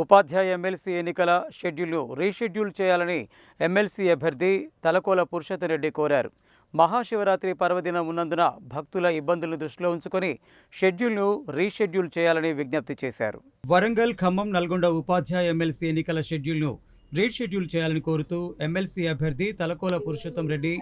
ఉపాధ్యాయ MLC ఎన్నికల షెడ్యూల్ను reschedule చేయాలని ఎమ్మెల్సీ అభ్యర్థి తలకోల పురుషోత్తమ్ రెడ్డి కోరారు. మహాశివరాత్రి పర్వదినం ఉన్నందున భక్తుల ఇబ్బందులను దృష్టిలో ఉంచుకొని షెడ్యూల్ను రీషెడ్యూల్ చేయాలని విజ్ఞప్తి చేశారు. వరంగల్ ఖమ్మం నల్గొండ ఉపాధ్యాయ ఎమ్మెల్సీ ఎన్నికల షెడ్యూల్ను రీషెడ్యూల్ చేయాలని కోరుతూ ఎమ్మెల్సీ అభ్యర్థి తలకోల పురుషోత్తం రెడ్డి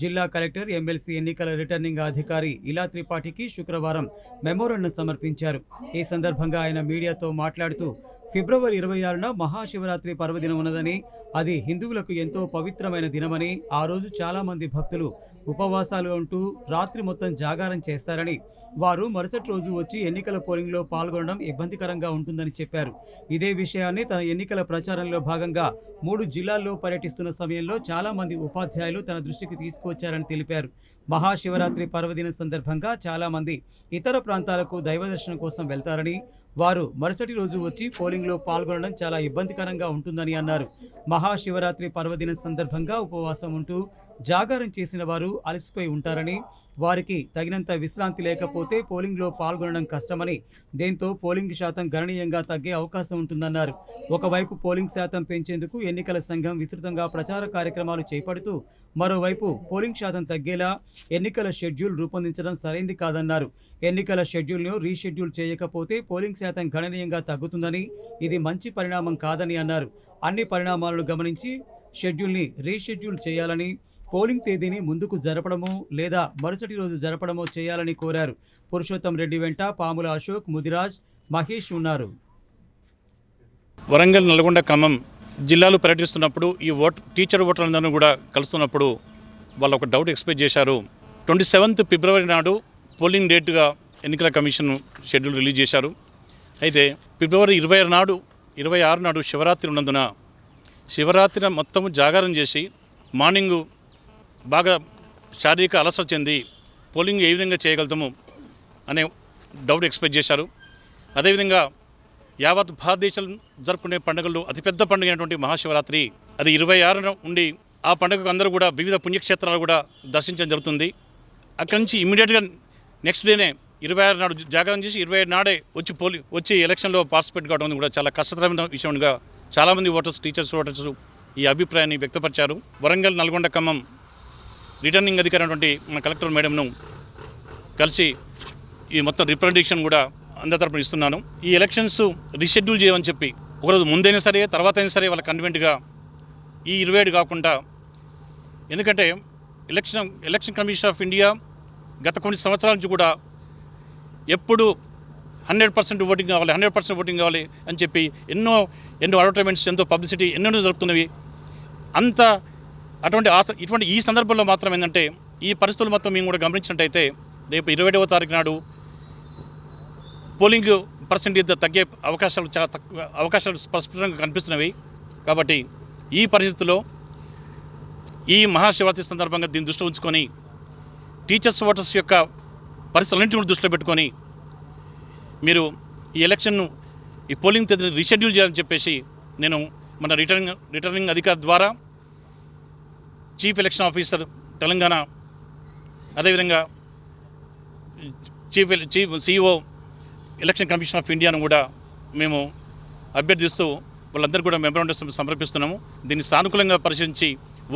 జిల్లా కలెక్టర్ ఎమ్మెల్సీ ఎన్నికల రిటర్నింగ్ అధికారి ఇలా త్రిపాఠికి శుక్రవారం మెమోరండం సమర్పించారు. ఈ సందర్భంగా ఆయన మీడియాతో మాట్లాడుతూ ఫిబ్రవరి ఇరవై ఆరున మహాశివరాత్రి పర్వదినం ఉన్నదని అది హిందువులకు ఎంతో పవిత్రమైన దినమని ఆ రోజు చాలామంది భక్తులు ఉపవాసాలు ఉంటూ రాత్రి మొత్తం జాగారం చేస్తారని వారు మరుసటి రోజు వచ్చి ఎన్నికల పోలింగ్లో పాల్గొనడం ఇబ్బందికరంగా ఉంటుందని చెప్పారు. ఇదే విషయాన్ని తన ఎన్నికల ప్రచారంలో భాగంగా మూడు జిల్లాల్లో పర్యటిస్తున్న సమయంలో చాలామంది ఉపాధ్యాయులు తన దృష్టికి తీసుకువచ్చారని తెలిపారు. మహాశివరాత్రి పర్వదిన సందర్భంగా చాలామంది ఇతర ప్రాంతాలకు దైవ దర్శనం కోసం వెళ్తారని వారు మరుసటి రోజు వచ్చి పోలింగ్లో పాల్గొనడం చాలా ఇబ్బందికరంగా ఉంటుందని అన్నారు. మహాశివరాత్రి పర్వదినం సందర్భంగా ఉపవాసం ఉంటూ జాగారం చేసిన వారు అలసిపోయి ఉంటారని వారికి తగినంత విశ్రాంతి లేకపోతే పోలింగ్లో పాల్గొనడం కష్టమని దీంతో పోలింగ్ శాతం గణనీయంగా తగ్గే అవకాశం ఉంటుందన్నారు. ఒకవైపు పోలింగ్ శాతం పెంచేందుకు ఎన్నికల సంఘం విస్తృతంగా ప్రచార కార్యక్రమాలు చేపడుతూ మరోవైపు పోలింగ్ శాతం తగ్గేలా ఎన్నికల షెడ్యూల్ రూపొందించడం సరైంది కాదన్నారు. ఎన్నికల షెడ్యూల్ను రీషెడ్యూల్ చేయకపోతే పోలింగ్ శాతం గణనీయంగా తగ్గుతుందని ఇది మంచి పరిణామం కాదని అన్నారు. అన్ని పరిణామాలను గమనించి షెడ్యూల్ని రీషెడ్యూల్ చేయాలని పోలింగ్ తేదీని ముందుకు జరపడమో లేదా మరుసటి రోజు జరపడమో చేయాలని కోరారు. పురుషోత్తం రెడ్డి వెంట పాముల అశోక్ ముదిరాజ్ మహేష్ ఉన్నారు. వరంగల్ నల్గొండ ఖమ్మం జిల్లాలు పర్యటిస్తున్నప్పుడు ఈ ఓట్ టీచర్ ఓటర్లందరూ కూడా కలుస్తున్నప్పుడు వాళ్ళు ఒక డౌట్ ఎక్స్పెక్ట్ చేశారు. ట్వంటీ సెవెంత్ ఫిబ్రవరి నాడు పోలింగ్ డేట్గా ఎన్నికల కమిషన్ షెడ్యూల్ రిలీజ్ చేశారు. అయితే ఫిబ్రవరి ఇరవై ఆరు నాడు ఇరవై ఆరు నాడు శివరాత్రి ఉన్నందున శివరాత్రి మొత్తం జాగారం చేసి మార్నింగు బాగా శారీరక అలసట చెంది పోలింగ్ ఏ విధంగా చేయగలుగుతాము అనే డౌట్ ఎక్స్ప్రెస్ చేశారు. అదేవిధంగా యావత్ భారతదేశం జరుపుకునే పండుగల్లో అతిపెద్ద పండుగ అయినటువంటి మహాశివరాత్రి. అది ఇరవై ఆరున ఉండి ఆ పండుగకు అందరూ కూడా వివిధ పుణ్యక్షేత్రాలు కూడా దర్శించడం జరుగుతుంది. అక్కడి నుంచి ఇమీడియట్గా నెక్స్ట్ డేనే ఇరవై ఆరు నాడు జాగ్రత్త చేసి ఇరవై ఏడు నాడే వచ్చి పోలి వచ్చి ఎలక్షన్లో పార్టిసిపేట్ కావడం కూడా చాలా కష్టతరమైన విషయంగా చాలామంది ఓటర్స్ టీచర్స్ ఓటర్స్ ఈ అభిప్రాయాన్ని వ్యక్తపరిచారు. వరంగల్ నల్గొండ ఖమ్మం రిటర్నింగ్ అధికారి అటువంటి మన కలెక్టర్ మేడంను కలిసి ఈ మొత్తం రిప్రజెంటేషన్ కూడా అందరి తరపున ఇస్తున్నాను. ఈ ఎలక్షన్స్ రీషెడ్యూల్ చేయమని చెప్పి ఒకరోజు ముందైనా సరే తర్వాత అయినా సరే వాళ్ళ కన్వెంట్గా ఈ ఇరవై ఏడు కాకుండా ఎందుకంటే election election commission of India గత కొన్ని సంవత్సరాల నుంచి కూడా ఎప్పుడు హండ్రెడ్ పర్సెంట్ ఓటింగ్ కావాలి హండ్రెడ్ పర్సెంట్ ఓటింగ్ కావాలి అని చెప్పి ఎన్నో ఎన్నో అడ్వర్టైజ్మెంట్స్ ఎంతో పబ్లిసిటీ ఎన్నెన్నో జరుపుతున్నవి. అంత అటువంటి ఆశ ఇటువంటి ఈ సందర్భంలో మాత్రం ఏంటంటే ఈ పరిస్థితులు మొత్తం మేము కూడా గమనించినట్టయితే రేపు ఇరవై ఏడవ తారీఖు నాడు పోలింగ్ పర్సెంటేజ్ తగ్గే అవకాశాలు చాలా తక్కువ అవకాశాలు స్పష్టంగా కనిపిస్తున్నవి. కాబట్టి ఈ పరిస్థితుల్లో ఈ మహాశివరాత్రి సందర్భంగా దీన్ని దృష్టిలో ఉంచుకొని టీచర్స్ ఓటర్స్ యొక్క పరిస్థితులన్నింటిని దృష్టిలో పెట్టుకొని మీరు ఈ ఎలక్షన్ను ఈ పోలింగ్ తేదీని రీషెడ్యూల్ చేయాలని చెప్పేసి నేను మన రిటర్నింగ్ రిటర్నింగ్ అధికారి ద్వారా చీఫ్ ఎలక్షన్ ఆఫీసర్ తెలంగాణ అదేవిధంగా chief chief CEO election commission of ఇండియాను కూడా మేము అభ్యర్థిస్తూ వాళ్ళందరూ కూడా మెమరాండం సమర్పిస్తున్నాము. దీన్ని సానుకూలంగా పరిశీలించి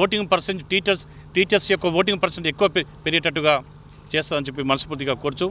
ఓటింగ్ పర్సెంట్ టీచర్స్ టీచర్స్ యొక్క ఓటింగ్ పర్సెంట్ ఎక్కువ పెరిగేటట్టుగా చేస్తామని చెప్పి మనస్ఫూర్తిగా కోరుచు